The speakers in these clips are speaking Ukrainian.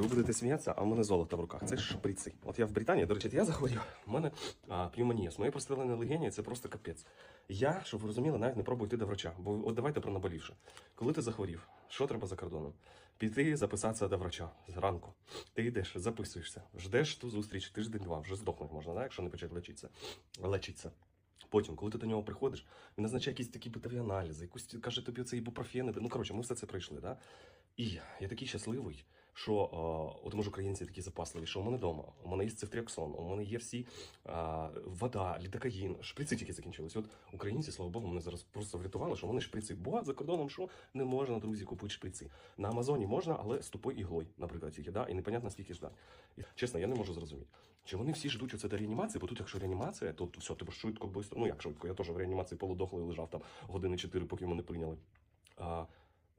Ви будете сміятися, а в мене золото в руках. Це шприци. От я в Британії, до речі, я захворів. У мене а, пневмонія. З моєю простреленою легені це просто капець. Я, щоб ви розуміли, навіть не пробую йти до врача. Бо от давайте про наболівше. Коли ти захворів, що треба за кордоном? Піти записатися до врача зранку. Ти йдеш, записуєшся, ждеш ту зустріч тиждень-два, вже здохнути можна, да, якщо не почати лечитися. Лечиться. Потім, коли ти до нього приходиш, він назначає якісь такі битові аналізи, якусь каже тобі це ібупрофени. Ну коротше, ми все це пройшли. Да? І я такий щасливий, що о, от може українці такі запасливі, що у мене вдома, у мене є цифтріаксон, у мене є всі а, вода, лідокаїн, шприци тільки закінчились. От українці, слава Богу, мене зараз просто врятували, що вони шприци. Бо за кордоном що не можна, друзі, купити шприци. На Амазоні можна, але з тупою іглою, наприклад, тільки, да? і непонятно скільки ждать. І, чесно, я не можу зрозуміти. Чи вони всі ждуть оце до реанімації, бо тут, якщо реанімація, то все, тебе швидко, швидко, ну як швидко, я теж в реанімації полудохлий лежав там години чотири, поки мене прийняли. А,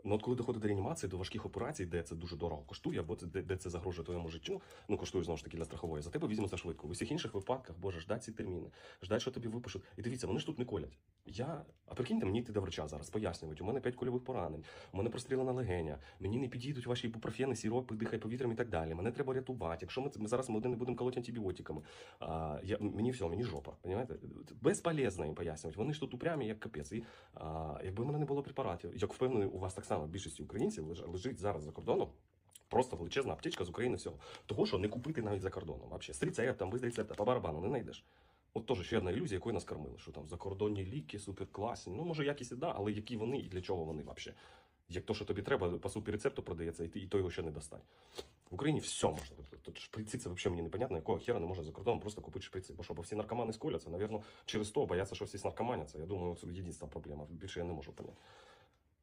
Ну, от коли доходить до реанімації, до важких операцій, де це дуже дорого коштує, або де, де це загрожує твоєму життю, ну коштує знову ж таки для страхової, за тебе візьмуться швидко. В усіх інших випадках, боже, ждать ці терміни, ждать, що тобі випишуть. І дивіться, вони ж тут не колять. Я, а прикиньте, мені йти до врача зараз, пояснюють, у мене п'ять кульових поранень, у мене прострілена легеня, мені не підійдуть ваші ібупрофени, сіропи, дихай повітрям і так далі. Мене треба рятувати. Якщо ми, ми зараз ми один не будемо колоти антибіотиками, а, я, мені все, мені жопа. Понимаєте? Безполезно їм пояснювати. Вони ж тут упрямі, як капець. І а, якби в мене не було препаратів, як впевнений, у вас так само більшості українців леж- лежить зараз за кордоном. Просто величезна аптечка з України всього. Того, що не купити навіть за кордоном. Вообще. З рецептом, без рецепта, по барабану не знайдеш. От теж ще одна ілюзія, якою нас кормили, що там закордонні ліки, суперкласні. Ну, може, якість і да, але які вони і для чого вони взагалі? Як то, що тобі треба, по супі рецепту продається, і ти і то його ще не достань. В Україні все можна. Тобто, Тут шприці це взагалі мені непонятно, якого хера не можна за кордоном просто купити шприці. Бо що, бо всі наркомани сколяться, навірно, через то бояться, що всі наркоманяться. Я думаю, це єдина проблема. Більше я не можу поняти.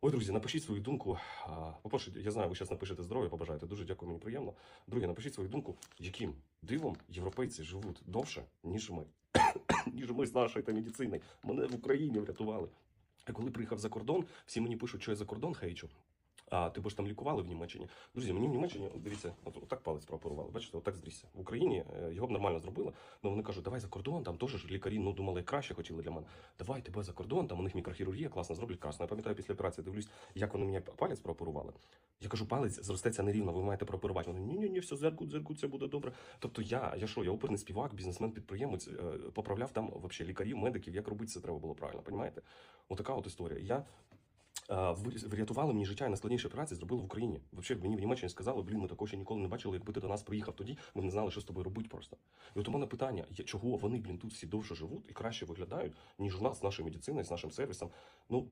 Ой, друзі, напишіть свою думку. По-перше, я знаю, ви зараз напишете здоров'я, побажаєте. Дуже дякую, мені приємно. Друге, напишіть свою думку, яким дивом європейці живуть довше, ніж ми. ніж ми з нашою та медициною. Мене в Україні врятували. А коли приїхав за кордон, всі мені пишуть, що я за кордон хейчу. А ти б ж там лікували в Німеччині. Друзі, мені в Німеччині, дивіться, от, отак палець прооперували. Бачите, отак зрісся. В Україні е, його б нормально зробили. Ну вони кажуть, давай за кордон, там теж ж лікарі ну думали краще хотіли для мене. Давай тебе за кордон, там у них мікрохірургія класно зроблять красно. Я пам'ятаю після операції, дивлюсь, як вони мені палець прооперували. Я кажу, палець зростеться нерівно, ви маєте прооперувати. Вони ні, ні, ні, все зеркуть, зеркуть, це буде добре. Тобто я, я що, я оперний співак, бізнесмен, підприємець, е, поправляв там вообще лікарів, медиків, як робити це треба було правильно, понімаєте? Отака от історія. Я врятували мені життя і найскладніші операції зробили в Україні. Взагалі, мені в Німеччині сказали, блін, ми такого ще ніколи не бачили, якби ти до нас приїхав тоді, ми не знали, що з тобою робити просто. І от у мене питання, чого вони, блін, тут всі довше живуть і краще виглядають, ніж у нас з нашою медициною, з нашим сервісом. Ну,